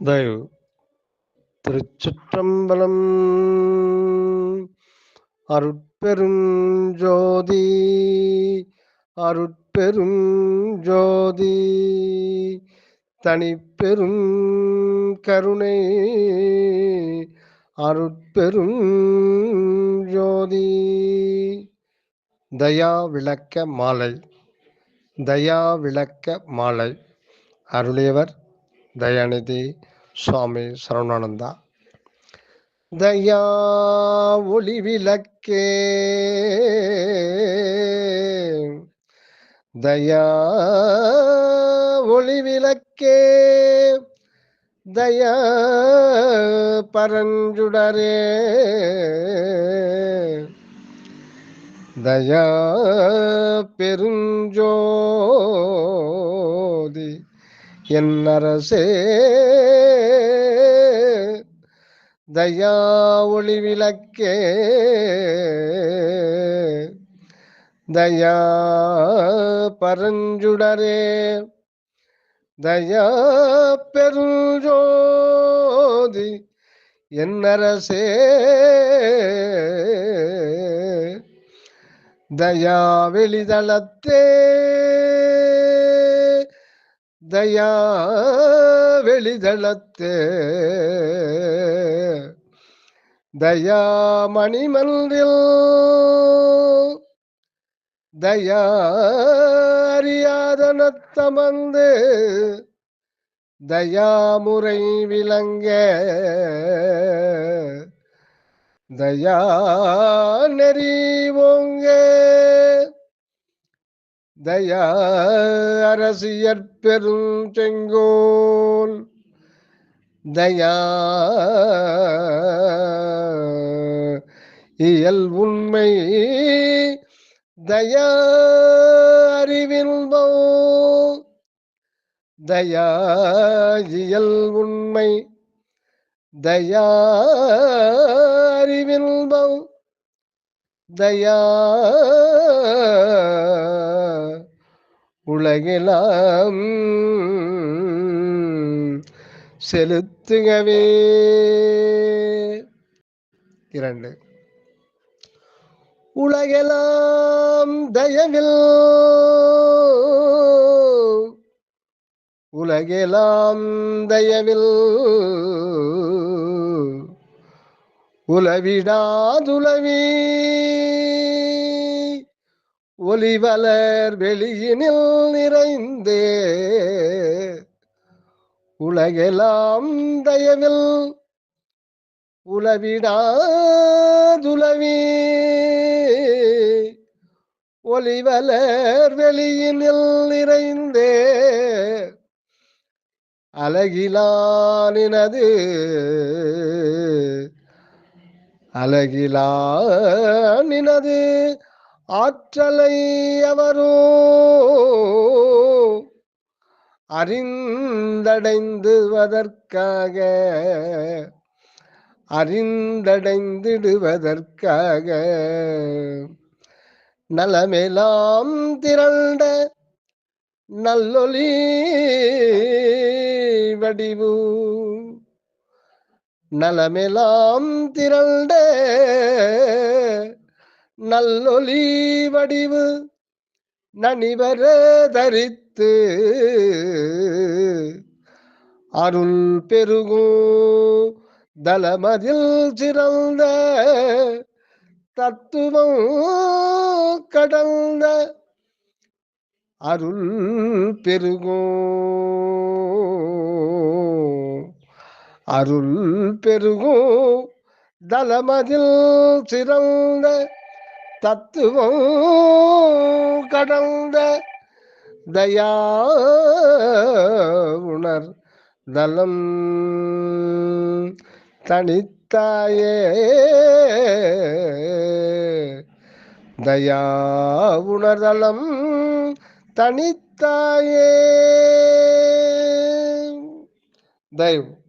தயவு திருச்சிற்றம்பலம் அருட்பெரும் ஜோதி அருட்பெரும் ஜோதி தனிப்பெரும் கருணை அருட்பெரும் ஜோதி தயா விளக்க மாலை தயா விளக்க மாலை அருளியவர் தயாநிதி சுவாமி சரவணானந்தா. தயா ஒளி விளக்கே. தயா ஒளி விளக்கே. தயா பரஞ்சுடரே. தயா பெருஞ்சோதி என் அரசே தயா ஒளி விளக்கே தயா பரஞ்சுடரே. தயா பெருஞ்சோதி என்னரசே. தயா வெளிதளத்தே. தயா வெளிதளத்தே தயா மணிமன்றில் தயா அறியாதனத்தமந்து தயாமுறை விளங்க. தயா நெறி ஓங்கே. தயா அரசியற் பெருஞ்செங்கோல் தயா இயல் உண்மை தயா அறிவின்போ தயா இயல் உண்மை தயா அறிவின்போ தயா உலகெல்லாம் செலுத்துகவே. இரண்டு. உலகெல்லாம் தயவில் உலகெலாம் தயவில் உலவிடாதுலவி. ஒளிவலர் வெளியினில் நிறைந்தே. உலகெலாம் தயவில் உளவிடாதுலவி ஒளிவலர் வெளியினில் நிறைந்தே. அழகிலானினது. அழகிலானினது. ஆற்றலை அவரோ அறிந்தடைந்துவதற்காக அறிந்தடைந்திடுவதற்காக நலமெலாம் திரண்ட நல்லொலி வடிவு நலமெலாம் திரண்ட நல்லொலி வடிவு நனிவர தரித்து அருள் பெருகும் தலமதில் சிறந்த தத்துவம் கடந்த அருள் பெருகும் அருள் பெருகும் தலமதில் சிறந்த தத்துவம் கடந்த தயா உணர் தலம் தனித்தாயே. தயா உணர்தலம் தனித்தாயே. தயவு.